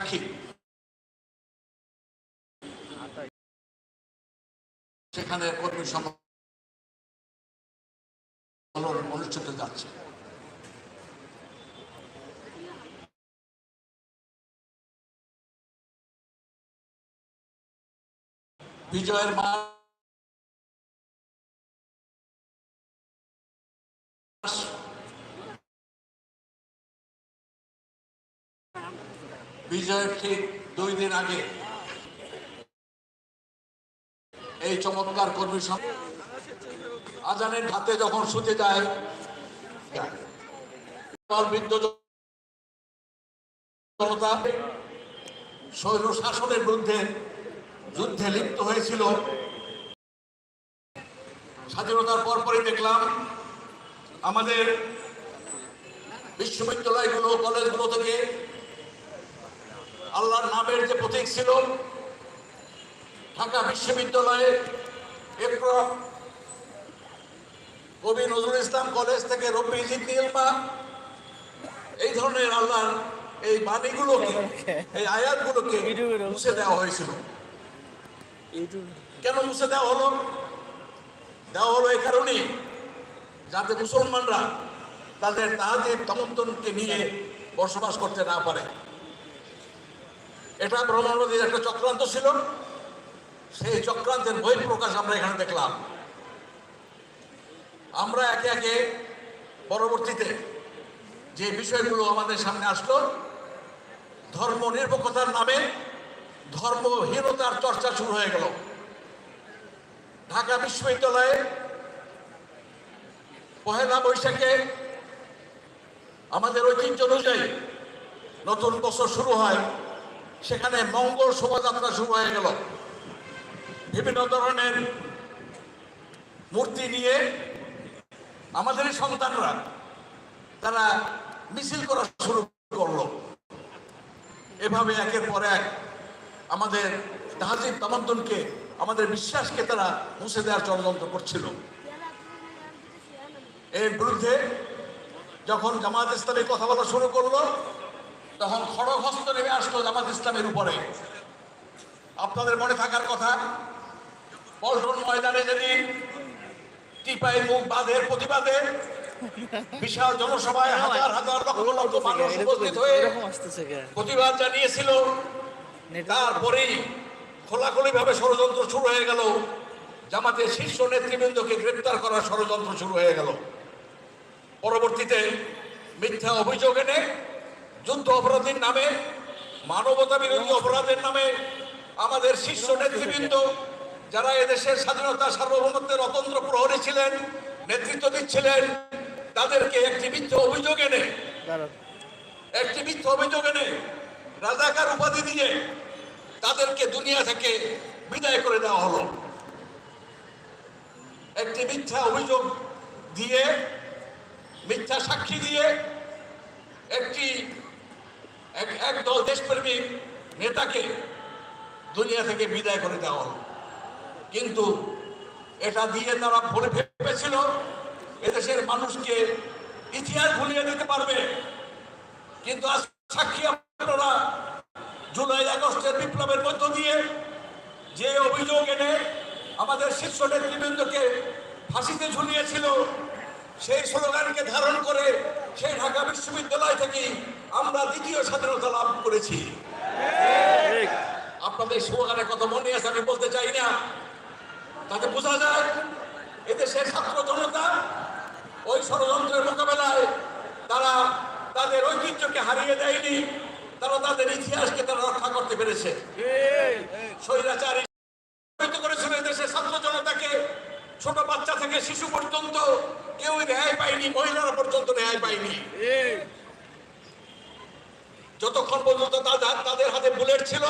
রাখি। সেখানে কর্মী সম্মেলন অনুষ্ঠিত যাচ্ছে। বিজয়ের মাস বিজয়ের ঠিক দুই দিন আগে এই চমৎকার কর্মী আজানের হাতে যখন শুতে যায় জনতা স্বৈর শাসনের বিরুদ্ধে যুদ্ধে লিপ্ত হয়েছিল। স্বাধীনতার পরপরই দেখলাম আমাদের বিশ্ববিদ্যালয়গুলো, কলেজগুলো থেকে আল্লাহর নামের যে প্রতীক ছিল, ঢাকা বিশ্ববিদ্যালয়ে একরা কবি নজরুল ইসলাম কলেজ থেকে রবি ইলমা এই ধরনের আল্লাহর এই বাণীগুলোকে, এই আয়াতগুলোকে মুছে দেওয়া হয়েছিল। কেন মুছে দেওয়া হলো? দেওয়া হলো এই কারণেই যাতে মুসলমানরা তাদের তাহাদের তমন্তনকে নিয়ে বসবাস করতে না পারে। এটা ব্রহ্মনদীর একটা চক্রান্ত ছিল। সেই চক্রান্তের বই প্রকাশ আমরা এখানে দেখলাম। আমরা একে একে পরবর্তীতে যে বিষয়গুলো আমাদের সামনে আসলো, ধর্ম নিরপেক্ষতার নামে ধর্মহীনতার চর্চা শুরু হয়ে গেল। ঢাকা বিশ্ববিদ্যালয়ে পহেলা বৈশাখে আমাদের ঐতিহ্য অনুযায়ী নতুন বছর শুরু হয়। সেখানে মঙ্গল শোভাযাত্রা শুরু হয়ে গেল। বিভিন্ন ধরনের মূর্তি নিয়ে আমাদের সন্তানরা তারা মিছিল করা শুরু করল। এভাবে একের পর এক আমাদের তাহাজিব তামান্তনকে আমাদের বিশ্বাসকে তারা মুছে দেওয়ার ষড়যন্ত্র করছিল। এর বিরুদ্ধে যখন জামাত ইসলামী কথা বলা শুরু করল তখন খড়গ হস্ত নেমে আসলো জামাত ইসলামের উপরে। আপনাদের মনে থাকার কথা পল্টন ময়দানে যেদিন টিপাই মুখ বাঁধের প্রতিবাদে বিশাল জনসভায় হাজার হাজার লক্ষ লক্ষ মানুষ উপস্থিত হয়ে প্রতিবাদ জানিয়েছিল। তারপরেই খোলাখুলি ভাবে ষড়যন্ত্র শুরু হয়ে গেল। জামাতের শীর্ষ নেতৃবৃন্দকে গ্রেপ্তার করার ষড়যন্ত্র শুরু হয়ে গেল। পরবর্তীতে মিথ্যা অভিযোগ এনে যুদ্ধ অপরাধীর নামে মানবতা বিরোধী অপরাধের নামে আমাদের শীর্ষ নেতৃবৃন্দ যারা এদেশের স্বাধীনতা সার্বভৌমত্বের অতন্ত্র প্রহরী ছিলেন নেতৃত্ব দিচ্ছিলেন তাদেরকে একটি মিথ্যা অভিযোগ এনে একটি মিথ্যা অভিযোগ এনে রাজাকার উপাধি দিয়ে তাদেরকে দুনিয়া থেকে বিদায় করে দেওয়া হলো। একটি মিথ্যা অভিযোগ দিয়ে মিথ্যা সাক্ষী দিয়ে একটি এক- একদল দেশপ্রেমিক নেতাকে দুনিয়া থেকে বিদায় করে দেওয়া কিন্তু এটা দিয়ে তারা ভুলে ভেবেছিল এদেশের মানুষকে ইতিহাস ভুলিয়ে দিতে পারবে। কিন্তু আজ সাক্ষী আপনারা জুলাই আগস্টের বিপ্লবের মধ্য দিয়ে যে অভিযোগ এনে আমাদের শীর্ষ নেতৃবৃন্দকে ফাঁসিতে ঝুলিয়েছিল সেই স্লোগানকে ধারণ করে সেই ঢাকা বিশ্ববিদ্যালয় থেকে আমরা দ্বিতীয় স্বাধীনতা লাভ করেছি। আপনাদের স্লোগানের কথা মনে আছে আমি বলতে চাই না। তাতে বোঝা যায় এদেশের ছাত্র জনতা ওই ষড়যন্ত্রের মোকাবেলায় তারা তাদের ঐতিহ্যকে হারিয়ে দেয়নি তারা তাদের ইতিহাসকে তারা রক্ষা করতে পেরেছে। স্বৈরাচারী করেছিল দেশের ছাত্র জনতাকে ছোট বাচ্চা থেকে শিশু পর্যন্ত কেউ রেহাই পায়নি মহিলারা পর্যন্ত রেহাই পায়নি। যতক্ষণ পর্যন্ত তাদের তাদের হাতে বুলেট ছিল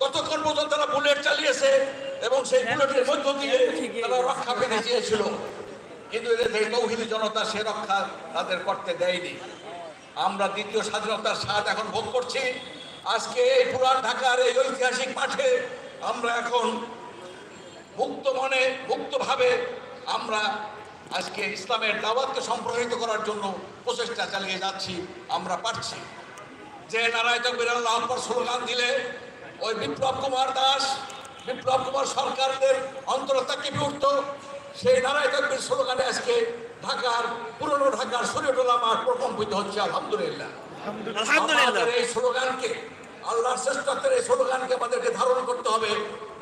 ততক্ষণ পর্যন্ত তারা বুলেট চালিয়েছে এবং সেই বুলেটের মধ্য দিয়ে তারা রক্ষা পেতে চেয়েছিল। কিন্তু এদের তৌহিদি জনতা সে রক্ষা তাদের করতে দেয়নি। আমরা দ্বিতীয় স্বাধীনতার স্বাদ এখন ভোগ করছি। আজকে এই পুরান ঢাকার এই ঐতিহাসিক মাঠে আমরা এখন মুক্ত মনে মুক্তভাবে আমরা আজকে ইসলামের দাওয়াতকে সম্প্রসারিত করার জন্য প্রচেষ্টা চালিয়ে যাচ্ছি আমরা পারছি। যে নারায়ণ তকবির আল্লাহ আকবর স্লোগান দিলে ওই বিপ্লব কুমার দাস বিপ্লব কুমার সরকারদের অন্তরত্বাকে বিউর্ত সেই নারায়ণ তকবির স্লোগানে আজকে ঢাকার পুরনো ঢাকার সূর্যটোলা মাঠ প্রকম্পিত হচ্ছে আলহামদুলিল্লাহ। আলহামদুলিল্লাহ। এই স্লোগানকে আল্লাহর শ্রেষ্ঠত্বের এই স্লোগানকে আমাদেরকে ধারণ করতে হবে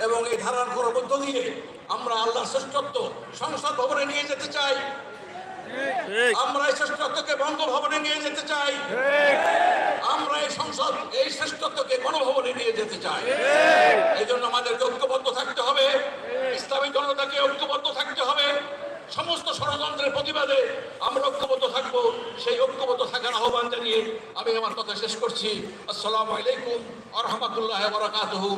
এবং এই ধারার করার মধ্য দিয়ে আমরা আল্লাহ শ্রেষ্ঠত্ব সংসদ ভবনে নিয়ে যেতে চাই। আমরা এই শ্রেষ্ঠত্বকে বঙ্গভবনে নিয়ে যেতে চাই। আমরা এই সংসদ এই শ্রেষ্ঠত্বকে গণভবনে নিয়ে যেতে চাই। এই জন্য আমাদেরকে ঐক্যবদ্ধ থাকতে হবে। ইসলামী জনতাকে ঐক্যবদ্ধ থাকতে হবে। সমস্ত ষড়যন্ত্রের প্রতিবাদে আমরা ঐক্যবদ্ধ থাকব সেই ঐক্যবদ্ধ থাকার আহ্বান জানিয়ে আমি আমার কথা শেষ করছি। আসসালামু আলাইকুম আরহামাতুল্লাহ বরাকাতুহু।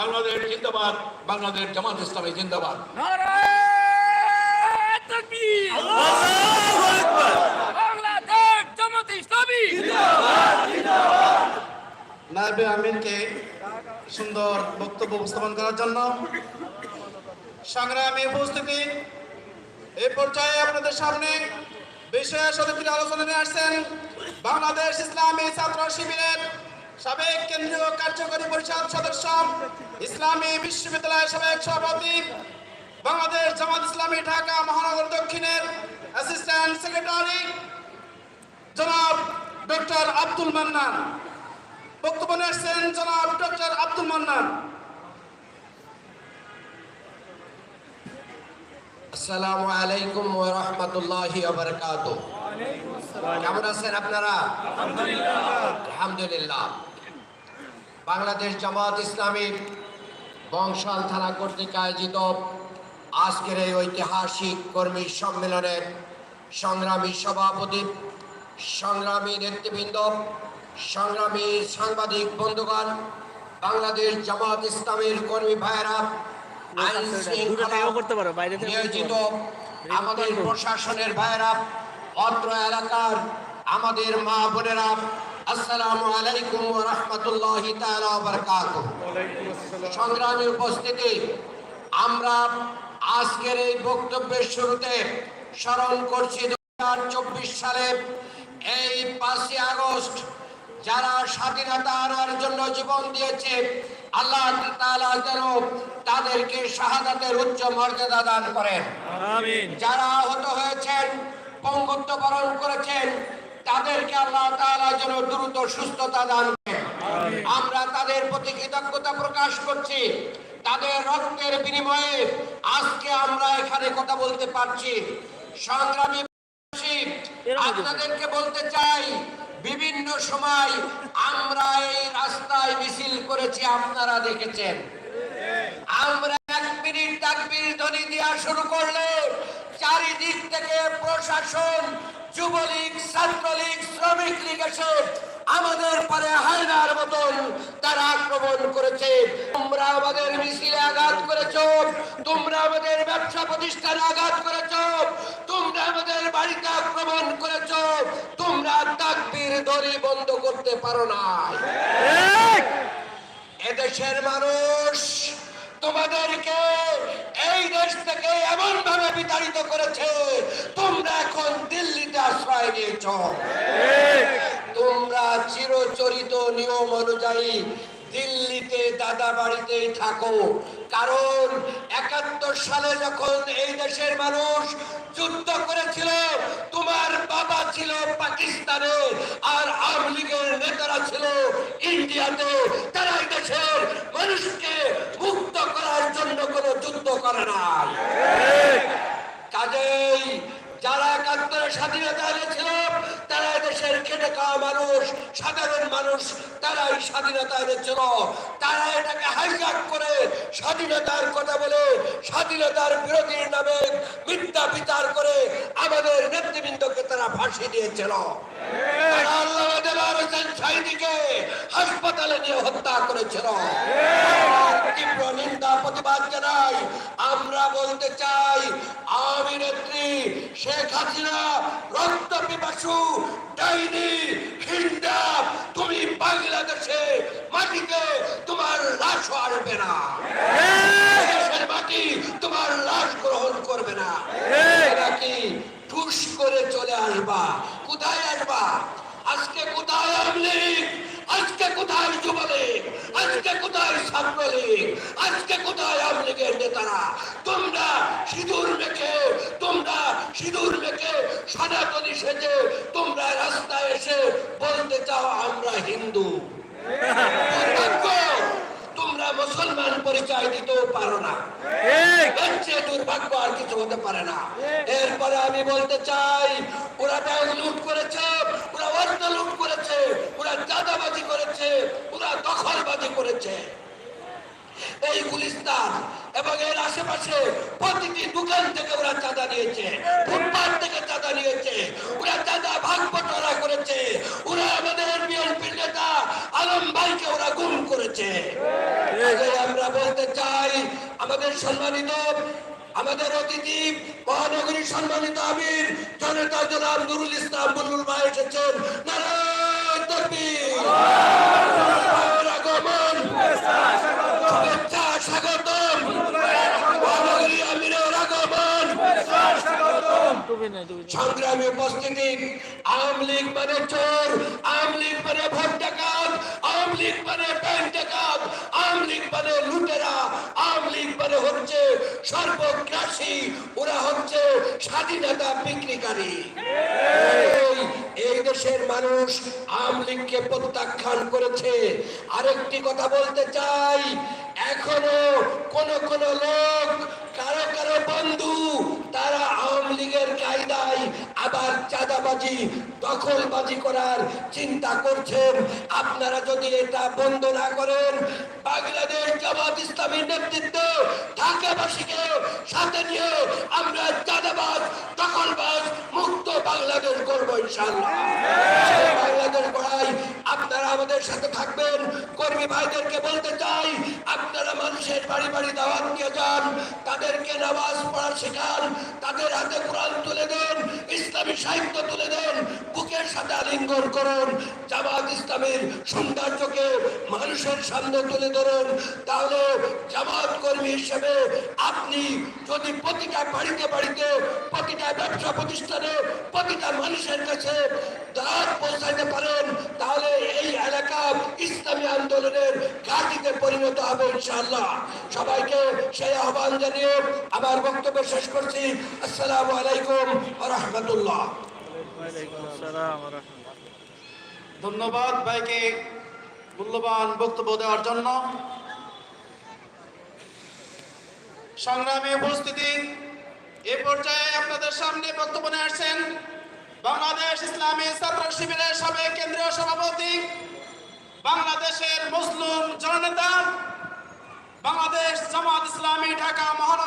বাংলাদেশ জিন্দাবাদ বাংলাদেশ জামাত ইসলামী জিন্দাবাদ। নারায়ণ তাকবীর! আল্লাহু আকবার! বাংলাদেশ জামাত ইসলামী! নায়েবে আমিরকে সুন্দর বক্তব্য উপস্থাপন করার জন্য সংগ্রামী উপস্থিতি এই পর্যায়ে আপনাদের সামনে বিশেষ অতিথির আলোচনা নিয়ে আসছেন বাংলাদেশ ইসলামী ছাত্র শিবিরের সাবেক কেন্দ্রীয় কার্যকরী পরিষদ সদস্য, ইসলামী বিশ্ববিদ্যালয়ের সাবেক সভাপতি, বাংলাদেশ জামাত ইসলামী ঢাকা মহানগর দক্ষিণের অ্যাসিস্ট্যান্ট সেক্রেটারি জনাব ডক্টর আব্দুল মান্নান। বক্তব্য নিয়ে আসছেন জনাব ডক্টর আব্দুল মান্নান। আসসালামু আলাইকুম ওয়া রাহমাতুল্লাহি ওয়া বারাকাতুহু। কেমন আছেন আপনারা? আলহামদুলিল্লাহ। বাংলাদেশ জামাত ইসলামী বংশাল থানা কর্তৃক আয়োজিত আজকের এই ঐতিহাসিক কর্মী সম্মেলনের সংগ্রামী সভাপতি, সংগ্রামী নেতৃবৃন্দ, সংগ্রামী সাংবাদিক বন্ধুগণ, বাংলাদেশ জামাত ইসলামের কর্মী ভাইয়েরা করতে পারো বাইরে নিয়োজিত আমাদের প্রশাসনের ভাইয়েরা অত্র এলাকার আমাদের মা বোনেরা আসসালামু আলাইকুম ওয়া রাহমাতুল্লাহি তাআলা ওয়া বারাকাতুহু। সংগ্রামী উপস্থিতি আমরা আজকের এই বক্তব্যের শুরুতে স্মরণ করছি দু হাজার চব্বিশ সালে এই পাঁচই আগস্ট যারা স্বাধীনতা আনার জন্য জীবন দিয়েছে আল্লাহ তাআলা যেন তাদেরকে শাহাদাতের উচ্চ মর্যাদা দান করেন। আমিন। যারা আহত হয়েছেন পঙ্গুত্ব বরণ করেছেন তাদেরকে আল্লাহ তাআলা যেন দ্রুত সুস্থতা দান করেন। আমরা তাদের প্রতি কৃতজ্ঞতা প্রকাশ করছি। তাদের রক্তের বিনিময়ে আজকে আমরা এখানে কথা বলতে পারছি। সংগ্রামী আপনাদেরকে বলতে চাই বিভিন্ন সময় আমরা এই রাস্তায় মিছিল করেছি, আপনারা দেখেছেন। আমরা এক মিনিট তাকবীর ধ্বনি দেওয়া শুরু করলে চারিদিক থেকে প্রশাসন, যুবলীগ, ছাত্রলীগ, শ্রমিক লীগ এসে আমাদের পরে হায়নার মতন তারা আক্রমণ করেছে। তোমরা আমাদের মিছিলে আঘাত করেছ। তোমরা আমাদের ব্যবসা প্রতিষ্ঠানে আঘাত করেছ। তোমরা আমাদের বাড়িতে আক্রমণ করেছ। তোমরা তাকবীর ধ্বনি বন্ধ করতে পারো না এদেশের মানুষ তোমাদেরকে এই দেশ থেকে এমন ভাবে বিতাড়িত করেছে তোমরা এখন দিল্লিতে আশ্রয় নিয়েছ। চিরচরিত নিয়ম অনুযায়ী দিল্লিতে দাদা বাড়িতেই থাকো। কারণ একাত্তর সালে যখন এই দেশের মানুষ যুদ্ধ করেছিল তোমার বাবা ছিল পাকিস্তানে আর আওয়ামী লীগের নেতারা ছিল ইন্ডিয়াতে। তারা এই দেশের মানুষকে মুক্ত করার জন্য কোনো যুদ্ধ করে নাই। কাজেই যারা একাত্তরে স্বাধীনতা এনেছিল তারা দেশের খেটে খাওয়া মানুষ, সাধারণ মানুষ, তারাই স্বাধীনতা এনেছিল তারা এটাকে হাইজাক করে স্বাধীনতার কথা বলে, স্বাধীনতার বিরোধীর নামে মিথ্যা বিচার করে আমাদের নেতৃবৃন্দকে তারা ফাঁসি দিয়েছিল। সাইদিকে হাসপাতালে নিয়ে হত্যা করেছিল। নিন্দা, প্রতিবাদ জানাই। আমরা বলতে চাই আওয়ামী নেত্রী শেখ হাসিনা, রক্ত পিপাসু তুমি বাংলাদেশে মাটিতে তোমার লাশ আসবে না দেশের মাটি তোমার লাশ গ্রহণ করবে না নাকি ঠুস করে চলে আসবা কোথায় আসবা আজকে কোথায় আওয়ামী লীগ আজকে কোথায় যুবলীগ আজকে কোথায় আজকে কোথায় আওয়ামী লীগের নেতারা? তোমরা সিঁদুর মেখে তোমরা সিঁদুর মেখে সনাতনী সেজে তোমরা রাস্তায় এসে বলতে চাও আমরা হিন্দু। তোমরা মুসলমান পরিচয় দিতেও পারো না। দুর্ভাগ্য আর কিছু হতে পারে না। এরপরে আমি বলতে চাই ওরা ব্যাংক লুট করেছে ওরা অর্থ লুট করেছে ওরা চাঁদাবাজি করেছে ওরা দখলবাজি করেছে। এই গুলিস্তান এবং এর আশেপাশে প্রতিটি দোকান থেকে ওরা চাঁদা নিয়েছে, ফুটপাত থেকে চাঁদা নিয়েছে, ওরা চাঁদা ভাগ বটরা করেছে, ওরা আমাদের নেতা আলম ভাইকে ওরা গুম করেছে। আমরা বলতে চাই, আমাদের সম্মানিত, আমাদের অতিথি, মহানগরীর সম্মানিত আমির, জনতা জনাব নুরুল ইসলাম বুলবুল ভাই এসেছেন, নারায়ণ স্বাগতম। সংগ্রামী উপস্থিতি, আওয়ামী লীগ মানে চোর, আওয়ামী লীগ মানে ভোট ডাকাত আওয়ামী লীগ মানে ব্যাংক ডাকাত আওয়ামী লীগ মানে লুটেরা, আওয়ামী লীগ মানে হচ্ছে সর্বগ্রাসী, ওরা হচ্ছে স্বাধীনতা বিক্রিকারী। এই দেশের মানুষ আওয়ামী লীগকে প্রত্যাখ্যান করেছে। আরেকটি কথা বলতে চাই এখনও কোন কোন লোক, কারও কারও বন্ধু, তারা আওয়ামী লীগের কায়দায় আবার চাঁদাবাজি, দখলবাজি করার চিন্তা করছেন আপনারা যদি এটা বন্ধ না করেন, বাংলাদেশ জামাত ইসলামীর নেতৃত্ব ঢাকাবাসীকে সাথে নিয়ে আমরা চাঁদাবাজ, দখলবাজ, মুক্ত বাংলাদেশ করব ইনশাল্লাহ সেই বাংলাদেশ গড়াই আপনারা আমাদের সাথে থাকবেন। কর্মী ভাইদেরকে বলতে চাই, আপনারা মানুষের বাড়ি বাড়ি দাওয়াত নিয়ে যান, তাদেরকে নামাজ পড়া শেখান, তাদের হাতে কোরআন তুলে দেন, ইসলামী সাহিত্য তুলে দেন, বুকের সাথে আলিঙ্গন করুন, জামাত ইসলামের সৌন্দর্যকে মানুষের সামনে তুলে ধরুন। তাহলে জামাত কর্মী হিসেবে আপনি যদি প্রতিটা বাড়িতে বাড়িতে, প্রতিটা ব্যবসা প্রতিষ্ঠানে, প্রতিটা মানুষের কাছে দাঁত পৌঁছাতে পারেন, তাহলে এই ইসলামী আন্দোলনের ঘাটিতে পরিণত হবে ইনশাআল্লাহ। সবাইকে সেই আহ্বান জানিয়ে আমার বক্তব্য শেষ করছি। আসসালামু আলাইকুম রাহমাতুল্লাহ। ধন্যবাদ ভাইকে মূল্যবান বক্তব্য দেওয়ার জন্য। সংগ্রামী উপস্থিতি, এ পর্যায়ে আপনাদের সামনে বক্তব্য নিয়ে আসছেন বাংলাদেশ ইসলামী ছাত্র শিবিরের সাবেক কেন্দ্রীয় সভাপতি বাংলাদেশের মুসলিম জননেতা বাংলাদেশ জামাত ইসলামী ঢাকা মহানগর